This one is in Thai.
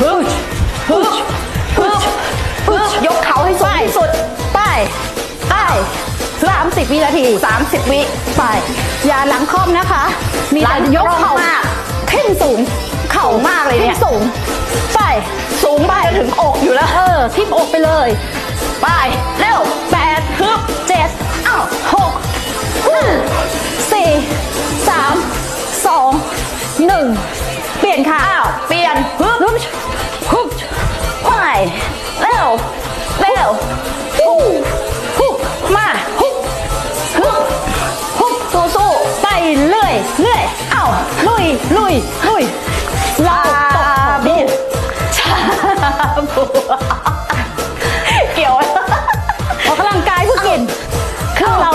ฮึบฮึบฮึบฮึบยกเขาให้สูงที่สุดไปไปสามสิบวินาที30วิไป อย่าหลังคอมนะคะ มีแต่ยกเข่าหลังตรงมากขึ้นสูง เข่าสูงมากเลยเนี่ยขึ้สูงไปสูงไปจนถึงอกอยู่แล้วเออทิปอกไปเลย ไปเร็วแปดฮึบเจ็ดอ้าวหกห้าสี่สามสองหนึ่งเปลี่ยนค่ะอ้าวเปลี่ยน เร็วฮุบฮุบมาฮุบฮุบฮุบสู้สู้ไปเรื่อยเรื่อยเอ้าลุยลุยลุยลาบดินชาบูเกี่ยวออกกำลังกายผู้กินคือเรา